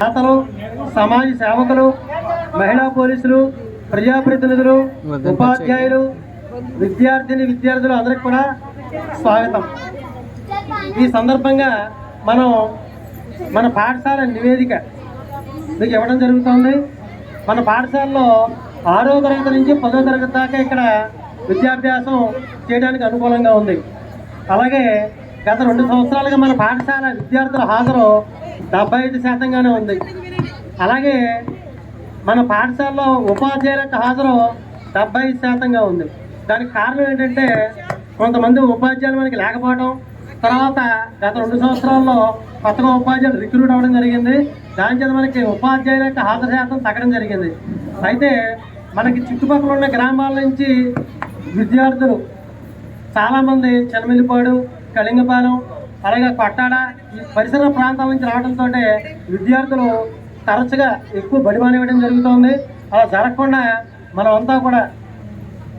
దాతలు సమాజ సేవకులు మహిళా పోలీసులు ప్రజాప్రతినిధులు ఉపాధ్యాయులు విద్యార్థిని విద్యార్థులు అందరికి కూడా స్వాగతం. ఈ సందర్భంగా మనం మన పాఠశాల నివేదిక మీకు ఇవ్వడం జరుగుతుంది. మన పాఠశాలలో ఆరో తరగతి నుంచి పదో తరగతి దాకా ఇక్కడ విద్యాభ్యాసం చేయడానికి అనుకూలంగా ఉంది. అలాగే గత రెండు సంవత్సరాలుగా మన పాఠశాల విద్యార్థుల హాజరు డెబ్బై ఐదు శాతంగానే ఉంది. అలాగే మన పాఠశాలలో ఉపాధ్యాయులకు హాజరు డెబ్బై ఐదు శాతంగా ఉంది. దానికి కారణం ఏంటంటే కొంతమంది ఉపాధ్యాయులు మనకి లేకపోవడం తర్వాత గత రెండు సంవత్సరాల్లో కొత్తగా ఉపాధ్యాయులు రిక్రూట్ అవ్వడం జరిగింది. దాని చేత మనకి ఉపాధ్యాయుల యొక్క హాజరు శాతం తగ్గడం జరిగింది. అయితే మనకి చుట్టుపక్కల ఉన్న గ్రామాల నుంచి విద్యార్థులు చాలామంది చెనమిల్లిపాడు కళింగపాలెం అలాగే కొట్టాడ ఈ పరిసర ప్రాంతాల నుంచి రావడంతో విద్యార్థులు తరచుగా ఎక్కువ బడిమాని ఇవ్వడం జరుగుతోంది. అలా జరగకుండా మనమంతా కూడా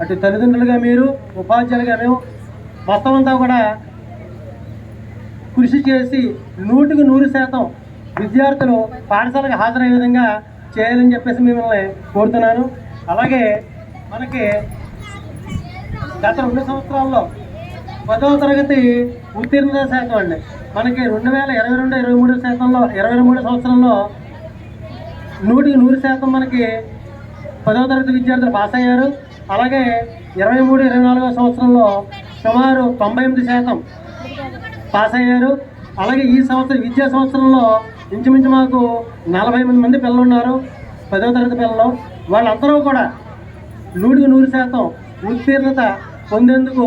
అటు తల్లిదండ్రులుగా మీరు ఉపాధ్యాయులుగా మేము మొత్తం అంతా కూడా కృషి చేసి నూటికి నూరు శాతం విద్యార్థులు పాఠశాలకు హాజరయ్యే విధంగా చేయాలని చెప్పేసి మిమ్మల్ని కోరుతున్నాను. అలాగే మనకి గత రెండు సంవత్సరాల్లో పదవ తరగతి ఉత్తీర్ణత శాతం అండి. మనకి రెండు వేల ఇరవై రెండు ఇరవై మూడు శాతంలో ఇరవై మూడు సంవత్సరంలో నూటికి నూరు శాతం మనకి పదవ తరగతి విద్యార్థులు పాస్ అయ్యారు. అలాగే ఇరవై మూడు ఇరవై నాలుగో సంవత్సరంలో సుమారు తొంభై ఎనిమిది శాతం పాస్ అయ్యారు. అలాగే ఈ సంవత్సరం విద్యా సంవత్సరంలో ఇంచుమించు మాకు నలభై మంది మంది పిల్లలు ఉన్నారు పదవ తరగతి పిల్లలు. వాళ్ళందరూ కూడా నూటికి నూరు శాతం ఉత్తీర్ణత పొందేందుకు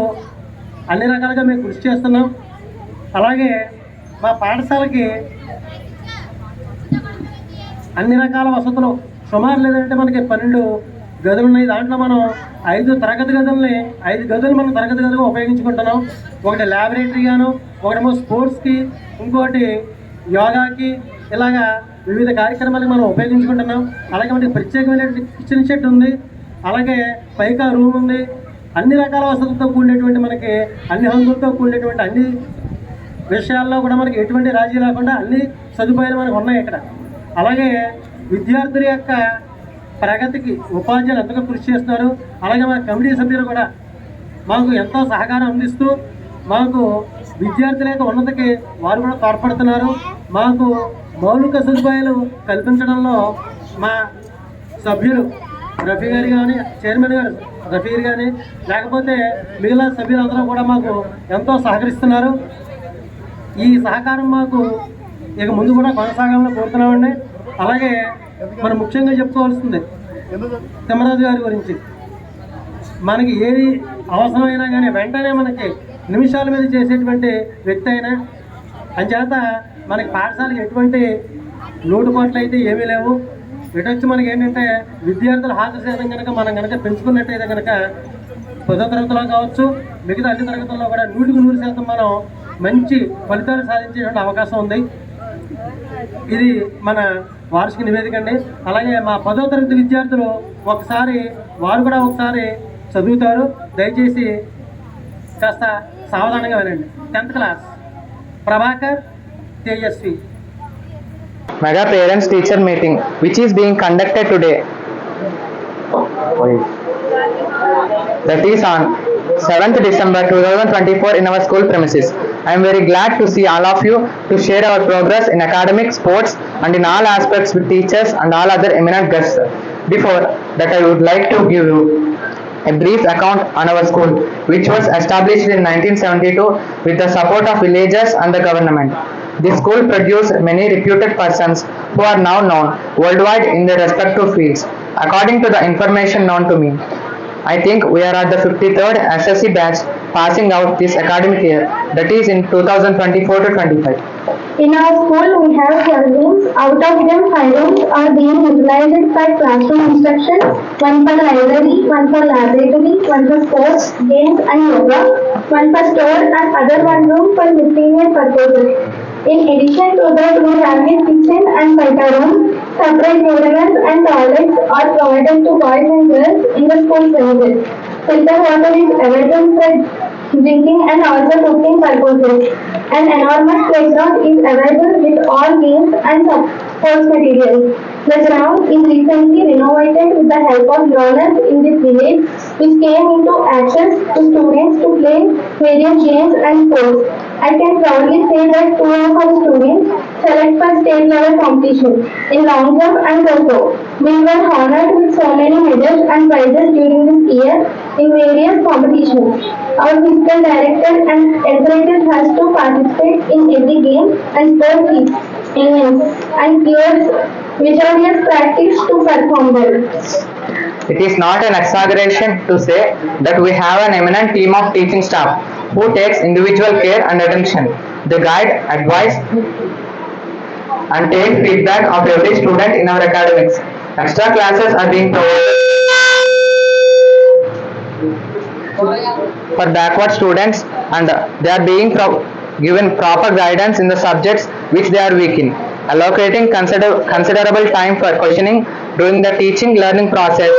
అన్ని రకాలుగా మేము కృషి చేస్తున్నాం. అలాగే మా పాఠశాలకి అన్ని రకాల వసతులు సుమారు లేదంటే మనకి పన్నెండు గదులు ఉన్నాయి. దాంట్లో మనం ఐదు తరగతి గదుల్ని ఐదు గదులు మనం తరగతి గదులుగా ఉపయోగించుకుంటున్నాం. ఒకటి ల్యాబొరేటరీ గాను ఒకటేమో స్పోర్ట్స్కి ఇంకోటి యోగాకి ఇలాగా వివిధ కార్యక్రమాలకు మనం ఉపయోగించుకుంటున్నాం. అలాగే మనకి ప్రత్యేకమైనటువంటి కిచెన్ షెడ్ ఉంది. అలాగే పైకా రూమ్ ఉంది. అన్ని రకాల వసతులతో కూడినటువంటి మనకి అన్ని హంగులతో కూడినటువంటి అన్ని విషయాల్లో కూడా మనకి ఎటువంటి రాజీ లేకుండా అన్ని సదుపాయాలు మనకు ఉన్నాయి ఇక్కడ. అలాగే విద్యార్థుల యొక్క ప్రగతికి ఉపాధ్యాయులు ఎంతగా కృషి చేస్తున్నారు అలాగే మా కమిటీ సభ్యులు కూడా మాకు ఎంతో సహకారం అందిస్తూ మాకు విద్యార్థుల యొక్క ఉన్నతికి వారు కూడా తోడ్పడుతున్నారు. మాకు మౌలిక సదుపాయాలు కల్పించడంలో మా సభ్యులు రఫీ గారు కానీ చైర్మన్ గారు రఫీ కానీ లేకపోతే మిగిలిన సభ్యులందరూ కూడా మాకు ఎంతో సహకరిస్తున్నారు. ఈ సహకారం మాకు ఇక ముందు కూడా కొనసాగాలని కోరుతున్నామండి. అలాగే మనం ముఖ్యంగా చెప్పుకోవాల్సింది తిమ్మరాజు గారి గురించి. మనకి ఏది అవసరమైనా కానీ వెంటనే మనకి నిమిషాల మీద చేసేటువంటి వ్యక్తి అయినా అంచేత మనకి పాఠశాలకి ఎటువంటి లోటుపాట్లు అయితే ఏమీ లేవు. ఇటొచ్చి మనకి ఏంటంటే విద్యార్థుల హాజరు శాతం కనుక మనం కనుక పెంచుకున్నట్టయితే కనుక పదో తరగతిలో కావచ్చు మిగతా అన్ని తరగతుల్లో కూడా నూటికి నూరు శాతం మనం మంచి ఫలితాలు సాధించేటువంటి అవకాశం ఉంది. ఇది మన వార్షిక నివేదిక అండి. అలాగే మా పదో తరగతి విద్యార్థులు ఒకసారి వారు కూడా ఒకసారి చదువుతారు. దయచేసి కాస్త సావధానంగా వినండి tenth class. Prabhakar Tejaswi. Mega Parents Teacher Meeting, which is being conducted today. That is on 7th December 2024 in our school premises. I am very glad to see all of you to share our progress in academic, sports and in all aspects with teachers and all other eminent guests. Before that, I would like to give you a brief account on our school, which was established in 1972 with the support of villagers and the government. This school produced many reputed persons who are now known worldwide in their respective fields. According to the information known to me, I think we are at the 53rd SSC batch passing out this academic year, that is in 2024 to 25. In our school, we have 12 rooms. Out of them, 5 five rooms are being utilized for classroom instruction, one for library, one for laboratory, one for sports, games and yoga, one for store and other one room for miscellaneous purposes. In addition to we have a kitchen and fighter room, separate urinals and toilets are provided to boys and girls in the school premises. Filter water is available for drinking and also cooking purposes. An enormous playground is available with all games and sports materials. The ground is recently renovated with the help of donors in this village, which came into access to students to play various games and sports. I can proudly say that two of our students select for state level competition in long jump and kho We were honored with so many medals and prizes during this year in various competitions. Our physical director and encourages us to participate in every game and sport and gives vigorous practice to perform well. It is not an exaggeration to say that we have an eminent team of teaching staff who takes individual care and attention. They guide, advise, and take feedback of every student in our academics. Extra classes are being provided for backward students and they are being pro- given proper guidance in the subjects which they are weak in. Allocating consider- considerable time for questioning during the teaching learning process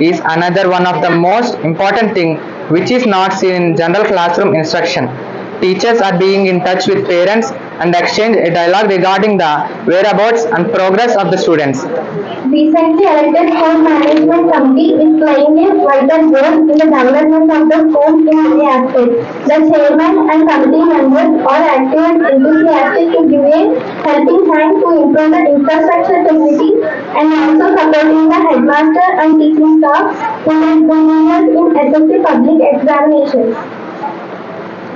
is another one of the most important thing which is not seen in general classroom instruction. Teachers are being in touch with parents and exchange a dialogue regarding the whereabouts and progress of the students. Recently elected school management committee is playing a vital role in the development of the school in many aspects. The chairman and committee members are active and enthusiastic to give helping hand to improve the infrastructure facility and also supporting the headmaster and teaching staff in their endeavors in effective public examinations.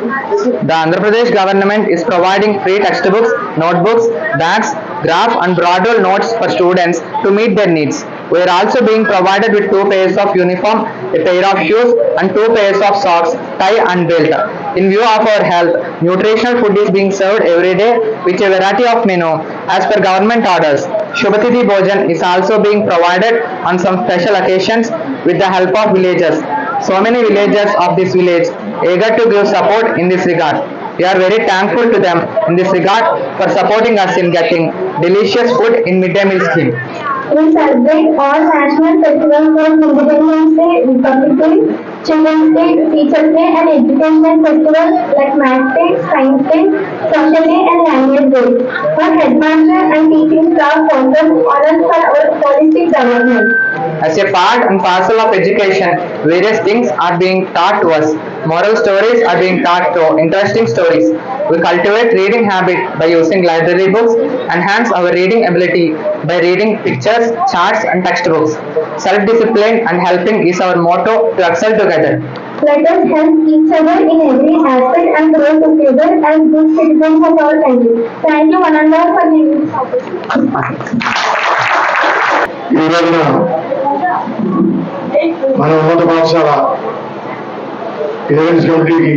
The Andhra Pradesh government is providing free textbooks, notebooks, bags, graph and broad notes for students to meet their needs. We are also being provided with two pairs of uniform, a pair of shoes and two pairs of socks, tie and belt. In view of our health, nutritional food is being served every day with a variety of menu as per government orders. Shubhatiti Bhojan is also being provided on some special occasions with the help of villagers. So many villagers of this village eager to give support in this regard. We are very thankful to them in this regard for supporting us in getting delicious food in midday meal scheme. We celebrate all national festivals like Independence Day, Republic Children's Day, Teachers Day and educational festivals like Math Day, Science Day, Social Day and Language Day. Our headmaster and teaching staff focus on us for our holistic development. As a part and parcel of education, various things are being taught to us. Moral stories are being taught through interesting stories. We cultivate reading habit by using library books, enhance our reading ability by reading pictures, charts and textbooks. Self-discipline and helping is our motto to excel together. Let us help each other in every aspect and grow together as good citizens of our country. Thank you one and all for giving this opportunity. మన ఉన్నత పాఠశాల events కమిటీకి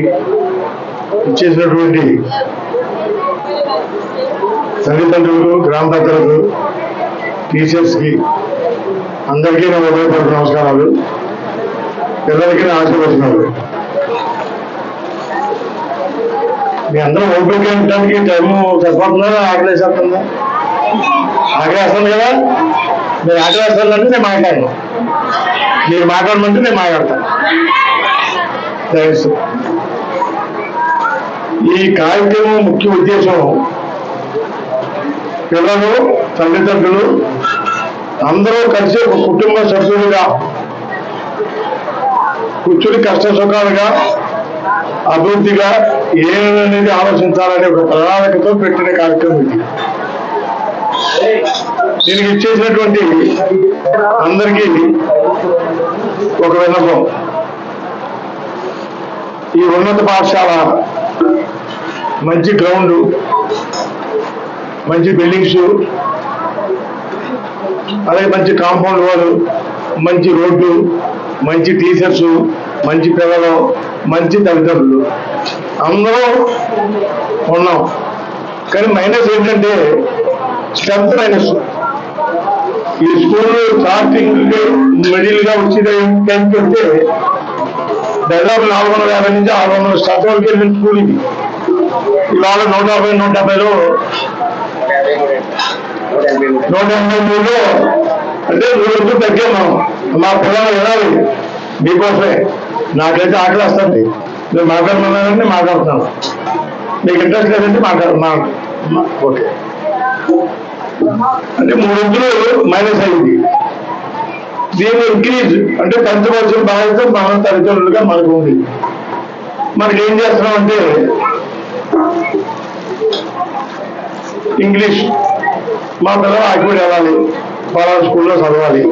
ఇచ్చేసినటువంటి తల్లిదండ్రులకు గ్రామ పెద్దలకు టీచర్స్కి అందరికీ నా ఉదయపూర్వక నమస్కారాలు పిల్లలకి నా ఆశీర్వచనాలు. మీ అందరం ఓపిక ఉండటానికి టైము సరిపోతుందా? ఆకలి వేసేస్తుందా? ఆకలి వేస్తుంది కదా? మీరు ఆకలి వేస్తుందంటే నేను మాట్లాడను. మీరు మాట్లాడమంటే నేను మాట్లాడతాను. ఈ కార్యక్రమం ముఖ్య ఉద్దేశం పిల్లలు తల్లిదండ్రులు అందరూ కలిసి ఒక కుటుంబ సభ్యులుగా కూర్చుని కష్ట సుఖాలుగా అభివృద్ధిగా ఏమనేది ఆలోచించాలనే ఒక ప్రణాళికతో పెట్టిన కార్యక్రమం ఇది. దీనికి ఇచ్చేసినటువంటి అందరికీ ఒక విన్నపం. ఈ ఉన్నత పాఠశాల మంచి గ్రౌండ్ మంచి బిల్డింగ్స్ అలాగే మంచి కాంపౌండ్ వాల్ మంచి రోడ్డు మంచి టీచర్స్ మంచి పిల్లలు మంచి తల్లిదండ్రులు. అందరూ ఉన్నాం. కానీ మైనస్ ఏంటంటే స్ట్రెంత్ మైనస్. ఈ స్కూల్ స్టార్టింగ్ మిడిల్గా వచ్చింది టెన్త్ వస్తే దాదాపు నాలుగు వందల యాభై నుంచి ఆరు వందల స్టార్ట్ వరకు వెళ్ళిన స్కూల్ ఇది. ఇవాళ నూట యాభై నూట డెబ్బైలో నూట ఎనభై మూడులో అంటే రోజు రోజులు మనం మా పిల్లలు వినాలి. మీకోసమే. నాకైతే ఆకలిస్తుంది మీరు మాట్లాడుతున్నారంటే మాట్లాడుతున్నాను. మీకు ఇంట్రెస్ట్ లేదంటే మాట్లాడు ఓకే. అంటే మూడు రోజులు మైనస్ అయింది. దీన్ని ఇంక్రీజ్ అంటే పెంచవలసిన బాధ్యత మన తల్లిదండ్రులుగా మనకు ఉంది. మనకి ఏం చేస్తున్నామంటే ఇంగ్లీష్ మా పిల్లలు ఆకిపడి వెళ్ళాలి పలానా స్కూల్లో చదవాలి.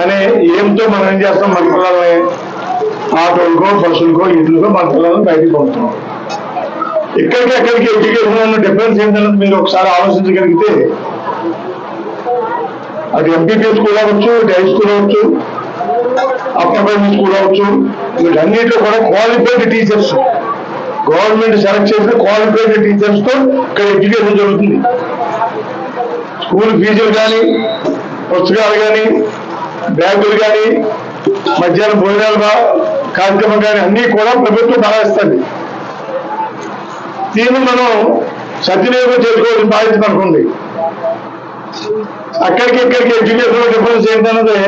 అనే ఏంతో మనం ఏం చేస్తాం? మన పిల్లల్ని ఆటోలకో బస్సులకో ఇట్లకో మన పిల్లల్ని బయటికి పంపుతున్నాం. ఇక్కడికి అక్కడికి ఎడ్యుకేషన్ ఉన్న డిఫరెన్స్ ఏంటన్నది మీరు ఒకసారి ఆలోచించగలిగితే అది ఎంపీపీ స్కూల్ అవ్వచ్చు ఇటు హై స్కూల్ అవ్వచ్చు అప్పర్ ప్రైమరీ స్కూల్ అవ్వచ్చు వీటన్నిటిలో కూడా క్వాలిఫైడ్ టీచర్స్ గవర్నమెంట్ సెలెక్ట్ చేసిన క్వాలిఫైడ్ టీచర్స్తో ఇక్కడ ఎడ్యుకేషన్ జరుగుతుంది. స్కూల్ ఫీజులు కానీ పుస్తకాలు కానీ బ్యాగులు కానీ మధ్యాహ్నం భోజనాలు కార్యక్రమం కానీ అన్నీ కూడా ప్రభుత్వం బలాయిస్తుంది దీన్ని మనం సద్వినియోగం చేసుకోవాల్సిన బాధ్యత మనకుంది అక్కడికి ఇక్కడికి ఎడ్యుకేషన్ డిఫరెన్స్ ఏంటన్నది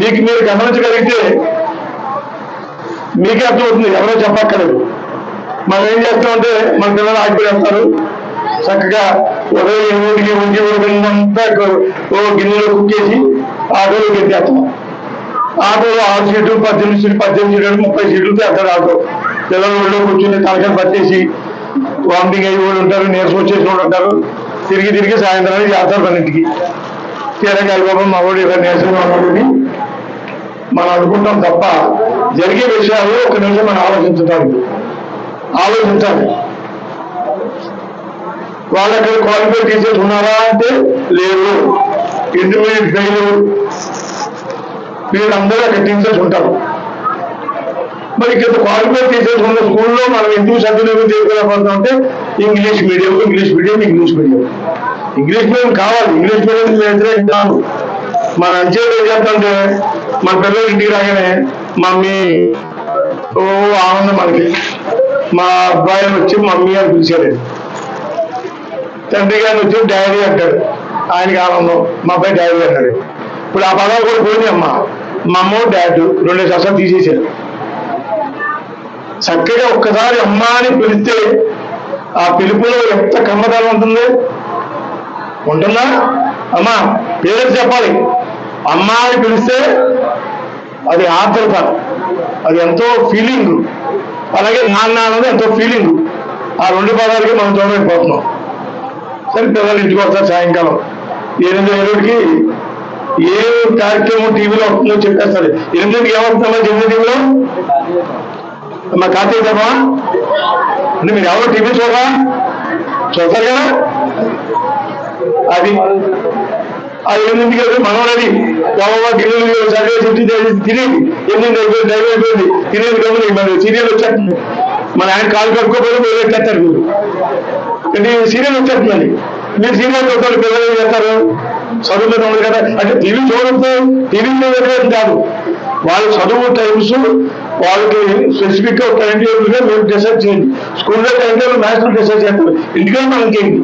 మీకు మీరు గమనించగలిగితే మీకే అర్థమవుతుంది ఎవరో చెప్పక్కర్లేదు. మనం ఏం చేస్తామంటే మన పిల్లలు ఆగిపోయి వెళ్తారు చక్కగా ఇరవై ఎనిమిదికి ఉండి ఉదయంతా ఓ గిన్నెలో కుక్కేసి ఆటోలో పెట్టేస్తున్నాం ఆటోలో ఆరు సీట్లు పద్దెనిమిది సీట్లు పద్దెనిమిది సీట్లు ముప్పై సీట్లు తెస్తాడు ఆటో. పిల్లలు ఒళ్ళో కూర్చుని తలకాయ పట్టేసి వామిటింగ్ అయ్యి వాళ్ళు ఉంటారు నీరసం వచ్చేసి వాళ్ళు ఉంటారు. తిరిగి తిరిగి సాయంత్రానికి చేస్తారు పన్నింటికి తీరగాలి బాబా మా వాడు ఇలా నీరసంగా ఉన్నాడని మనం అనుకుంటాం తప్ప జరిగే విషయాలు ఒక నిమిషం మనం ఆలోచించడానికి ఆలోచించాలి. వాళ్ళు అక్కడ క్వాలిఫైడ్ టీచర్స్ ఉన్నారా అంటే లేరు. ఇంటర్మీడియట్ ఫెయిల్ వీళ్ళందరూ అక్కడ టీచర్స్ ఉంటారు. మరి ఇక్కడ క్వాలిఫైడ్ టీచర్స్ ఉన్న స్కూల్లో మనం ఎందుకు సద్వినియోగం చేసుకోలేకపోతున్నాం అంటే English medium English medium English medium English medium కావాలి. ఇంగ్లీష్ మీడియం వ్యతిరేకం కాదు. మన అంచేది ఏం చేస్తామంటే మన పిల్లలు ఇంటికి రాగానే మమ్మీ ఓ ఆనందం మనకి. మా అబ్బాయి వచ్చి మమ్మీ అని పిలిచారు తండ్రి గారిని వచ్చి డాడీ అంటాడు ఆయన ఆనందం. మా అబ్బాయి డాడీ అన్నాడు. ఇప్పుడు ఆ పదాలు కూడా పోయింది అమ్మ. మా అమ్మ డాడ్ రెండు అసలు తీసేసారు చక్కగా ఒక్కసారి అమ్మ అని పిలిస్తే ఆ పిలుపులో ఎంత కమ్మదనం ఉంటుంది. ఉంటుందా? అమ్మా పేరు చెప్పాలి. అమ్మ అని పిలిస్తే అది ఆర్ద్రత అది ఎంతో ఫీలింగ్ అలాగే నాన్న అన్నది ఎంతో ఫీలింగ్ ఆ రెండు పదాలకి మనం చూడలేకపోతున్నాం సరే పిల్లలు ఇంటికి వస్తారు సాయంకాలం. ఎనిమిది ఏడుకి ఏ కార్యక్రమం టీవీలో వస్తుందో చెప్పేస్తారు ఎనిమిదికి ఏమవుతుందో ఎనిమిది టీవీలో. మా కార్తీక దీపమా అంటే మీరు ఎవరు టీవీ చూడరా? చూస్తారు కదా? అది. అది ఎనిమిదికి వెళ్తే మనం రెడీ ఎవరో గిన్నెలు సరిగ్గా చుట్టి తినేది ఎనిమిది అయిపోయింది డైవ్ అయిపోయింది. తినేది గమని మన సీరియల్ వచ్చారు మన ఆయన కాలు కట్టుకోకపోతే మీరు ఎట్టేస్తారు మీరు అంటే సీరియల్ వచ్చేస్తుందండి. మీరు సీరియల్ చూస్తారు పిల్లలు చేస్తారు? చదువులో ఉంది కదా. అంటే టీవీ చూడద్దు టీవీ చూడలేదు కాదు. వాళ్ళ చదువు టైమ్స్ వాళ్ళకి స్పెసిఫిక్గా టైం టేబుల్గా మేము డిసైడ్ చేయండి. స్కూల్లో టైం టేబుల్ మాస్టర్ డిసైడ్ చేస్తారు. ఇంటికైనా మనం చేయండి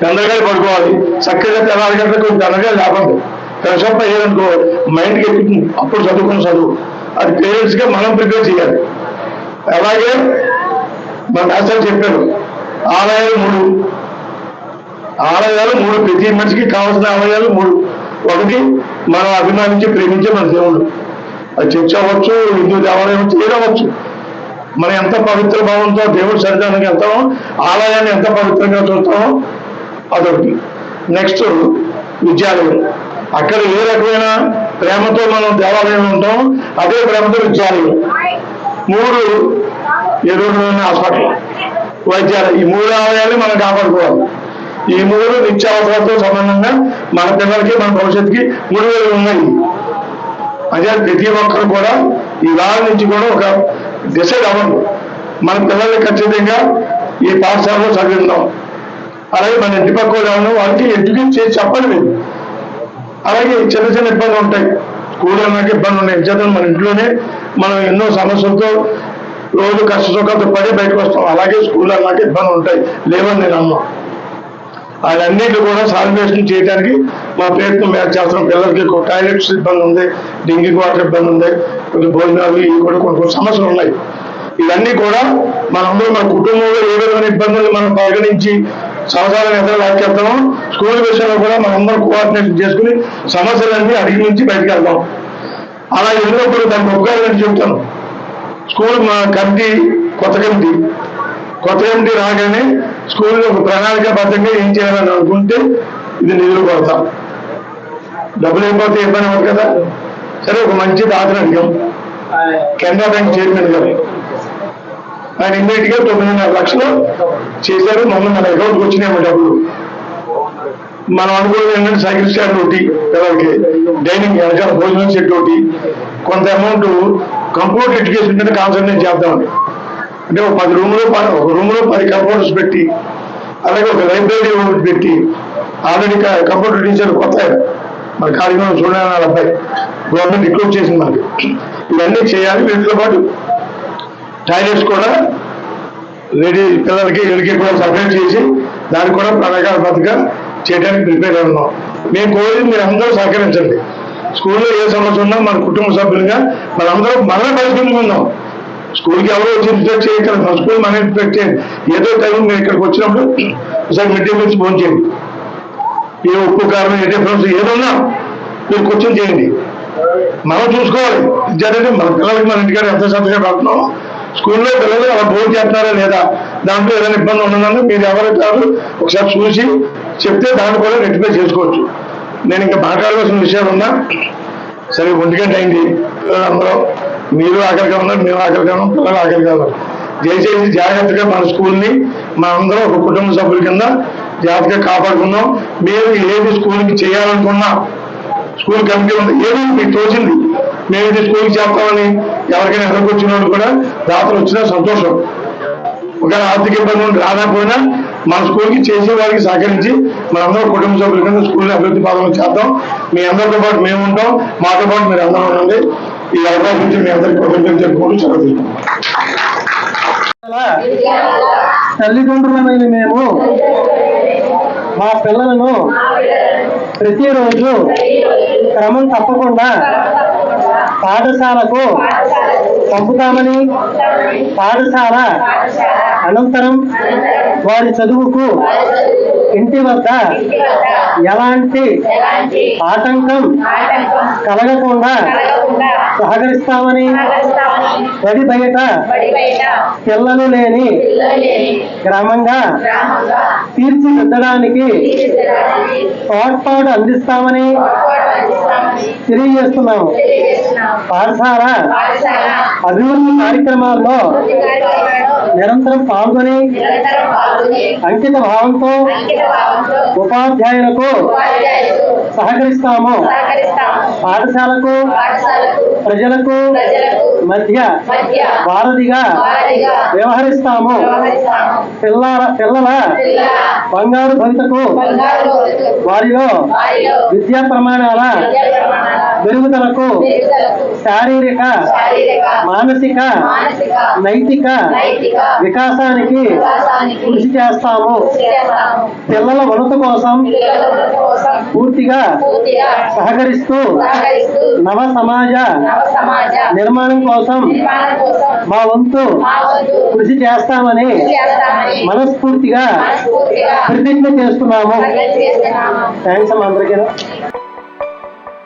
తొందరగా పడుకోవాలి. చక్కగా తెల్లారి గంటలకు కొంచెం తొందరగా లేపండి ఫ్రెషప్ అయ్యారనుకో మైండ్కి ఎక్కుతుంది అప్పుడు చదువుకున్న చదువు. అది పేరెంట్స్గా మనం ప్రిపేర్ చేయాలి. అలాగే మా మాస్టర్ చెప్పారు ఆలయాలు మూడు. ఆలయాలు మూడు. ప్రతి మనిషికి కావాల్సిన ఆలయాలు మూడు. ఒకటి మనం అభిమానించి ప్రేమించే మన దేవుడు. అది చర్చ అవ్వచ్చు హిందూ దేవాలయం అవ్వచ్చు ఏదవచ్చు మనం ఎంత పవిత్ర భావంతో దేవుడి సరిదానికి వెళ్తామో ఆలయాన్ని ఎంత పవిత్రంగా చూస్తామో అదొకటి. నెక్స్ట్ విద్యాలయం. అక్కడ ఏ రకమైన ప్రేమతో మనం దేవాలయం ఉంటాం అదే ప్రేమతో విద్యాలయం. మూడు ఎరువులైన హాస్పిటల్. వైద్యాలు. ఈ మూడు ఆలయాన్ని మనం కాపాడుకోవాలి. ఈ మూడు నిత్యావసరాలతో సంబంధంగా మన పిల్లలకి మన భవిష్యత్తుకి మూడు వేలు ఉన్నాయి. అదే ప్రతి ఒక్కరు కూడా ఈ వారం నుంచి కూడా ఒక డిసైడ్ అవ్వండి మన పిల్లల్ని ఖచ్చితంగా ఈ పాఠశాలలో చదివిందాం అలాగే మన ఇంటి పక్క వాళ్ళు వాళ్ళకి ఎడ్యుకేట్ చేసి చెప్పండి మీరు. అలాగే చిన్న చిన్న ఇబ్బందులు ఉంటాయి. స్కూల్లో అన్నాక ఇబ్బందులు ఉన్నాయి. చేత మన ఇంట్లోనే మనం ఎన్నో సమస్యలతో రోజు కష్ట సుఖాలతో పడి బయటకు వస్తాం. అలాగే స్కూల్ అన్నాక ఇబ్బందులు ఉంటాయి. లేవని నేను అన్నా. అవన్నిటి కూడా సాల్వేషన్ చేయడానికి మా ప్రయత్నం మేము చేస్తున్నాం పిల్లలకి టాయిలెట్స్ ఇబ్బంది ఉంది డ్రింకింగ్ వాటర్ ఇబ్బంది ఉంది కొన్ని భోజనాలు ఇవి కూడా కొన్ని కొన్ని సమస్యలు ఉన్నాయి. ఇవన్నీ కూడా మనందరూ మన కుటుంబంలో ఏ విధమైన ఇబ్బందులు మనం పరిగణించి సంవత్సరాలు ఎంత లాక్కెళ్తామో స్కూల్ విషయంలో కూడా మనందరం కోఆర్డినేషన్ చేసుకుని సమస్యలన్నీ అడిగి నుంచి బయటకు వెళ్దాం. అలా వెళ్ళినప్పుడు దానికి ఉపకారం చెప్తాను. స్కూల్ మా కమిటీ కొత్త కమిటీ కొత్త కమిటీ రాగానే స్కూల్ ఒక ప్రణాళికాబద్ధంగా ఏం చేయాలని అనుకుంటే ఇది నిధులు కొడతాం డబ్బులు అయిపోతే ఇబ్బంది అవ్వదు కదా. సరే ఒక మంచి దాతను అడిగాం. కెనరా బ్యాంక్ చైర్మన్ గారు. ఆయన ఇమ్మీడియట్గా తొమ్మిదిన్నర లక్షలు చేశారు. మమ్మల్ని మన అకౌంట్కి వచ్చినాయి డబ్బులు. మనం అనుకున్నది ఏంటంటే సైకిల్ స్టాండ్ ఒకటి పిల్లలకి డైనింగ్ వెనకాల భోజనం సెట్ ఒకటి కొంత అమౌంట్ కంప్యూటర్ ఎడ్యుకేషన్ మీద కాన్సన్ట్రేట్ చేద్దామని. అంటే ఒక పది రూమ్లో ఒక రూమ్లో పది కంప్యూటర్స్ పెట్టి అలాగే ఒక లైబ్రరీ ఒకటి పెట్టి ఆల్రెడీ కంప్యూటర్ టీచర్ కొత్త మన కార్యక్రమం చూడాలని వాళ్ళ అబ్బాయి గవర్నమెంట్ రిక్రూట్ చేసింది మాకు. ఇవన్నీ చేయాలి వీటితో పాటు టాయిలెట్స్ కూడా లేడీ పిల్లలకి ఇళ్ళకి కూడా సపరేట్ చేసి దానికి కూడా ప్రణాళికాబద్ధంగా చేయడానికి ప్రిపేర్ అయి ఉన్నాం మేము కోరి మీరు అందరూ సహకరించండి. స్కూల్లో ఏ సమస్య ఉన్నా మన కుటుంబ సభ్యులుగా మనందరం మనమే పరిష్కరించుకుందాం స్కూల్కి ఎవరో వచ్చి ఇన్స్పెక్ట్ చేయగలరు మన స్కూల్ మనం ఇన్స్పెక్ట్ చేయండి. ఏదో టైం మీరు ఇక్కడికి వచ్చినప్పుడు ఒకసారి మిడ్ డే మీల్స్ ఫోన్ చేయండి. ఏ ఉప్పు కారణం ఏ డిఫరెన్స్ ఏదన్నా మీరు క్వశ్చన్ చేయండి. మనం చూసుకోవాలి. విద్యార్థి మన పిల్లలకి మన ఇంటికాడ ఎంత శ్రద్ధగా పెడుతున్నామో స్కూల్లో పిల్లలు అలా భోజనం చేస్తున్నారా లేదా? దాంట్లో ఏదైనా ఇబ్బంది ఉన్నదని మీరు ఎవరు కాదు ఒకసారి చూసి చెప్తే దాన్ని కూడా రెక్టిఫై చేసుకోవచ్చు. నేను ఇంకా మాట్లాడవలసిన విషయాలు ఉన్నా. సరే ఒంటి గంట అయింది. పిల్లలందరూ మీరు ఆఖరిగా ఉన్నారు మేము ఆఖరిగా ఉన్నాం పిల్లలు ఆఖరిగా ఉన్నారు. దయచేసి జాగ్రత్తగా మన స్కూల్ని మనందరం ఒక కుటుంబ సభ్యుల కింద జాగ్రత్తగా కాపాడుకుందాం. మీరు ఏది స్కూల్కి చేయాలనుకున్నా స్కూల్ కమిటీ ఉంది. ఏదో మీకు తోచింది. మేము స్కూల్కి చేస్తామని ఎవరికైనా ఎక్కడికి వచ్చిన వాళ్ళు కూడా దాతలు వచ్చినా సంతోషం. ఒకవేళ ఆర్థిక ఇబ్బంది ఉండి రాకపోయినా మన స్కూల్కి చేసే వారికి సహకరించి మనందరం కుటుంబ సభ్యుల కింద స్కూల్ని అభివృద్ధి పాలన చేద్దాం. మీ అందరితో పాటు మేము ఉంటాం. మాతో పాటు మీరు అందరూ ఉండండి. ఈ అవకాశం నుంచి మీ అందరికీ కృతజ్ఞతలు చెప్పుకుంటూ సెలవు తల్లిదండ్రులమైన మేము మా పిల్లలను ప్రతిరోజు క్రమం తప్పకుండా పాఠశాలకు పంపుతామని పాఠశాల అనంతరం వారి చదువుకు ఇంటి వద్ద ఎలాంటి ఆటంకం కలగకుండా సహకరిస్తామని బడి బయట పిల్లలు లేని గ్రామంగా తీర్చిదిద్దడానికి తోడ్పాటు అందిస్తామని తెలియజేస్తున్నాము. పాఠశాల అభివృద్ధి కార్యక్రమాల్లో నిరంతరం పాల్గొని అంకిత భావంతో ఉపాధ్యాయులకు సహకరిస్తాము. పాఠశాలకు ప్రజలకు మధ్య వారధిగా వ్యవహరిస్తాము. పిల్లల పిల్లల బంగారు భవితకు వారిలో విద్యా ప్రమాణాల మెరుగుదలకు శారీరక మానసిక నైతిక వికాసానికి కృషి చేస్తాము. పిల్లల ఉన్నత కోసం పూర్తిగా సహకరిస్తూ నవ సమాజ నిర్మాణం కోసం మా వంతు కృషి చేస్తామని మనస్ఫూర్తిగా ప్రతిజ్ఞ చేస్తున్నాము. థ్యాంక్స్ అమ్మా అందరికీ.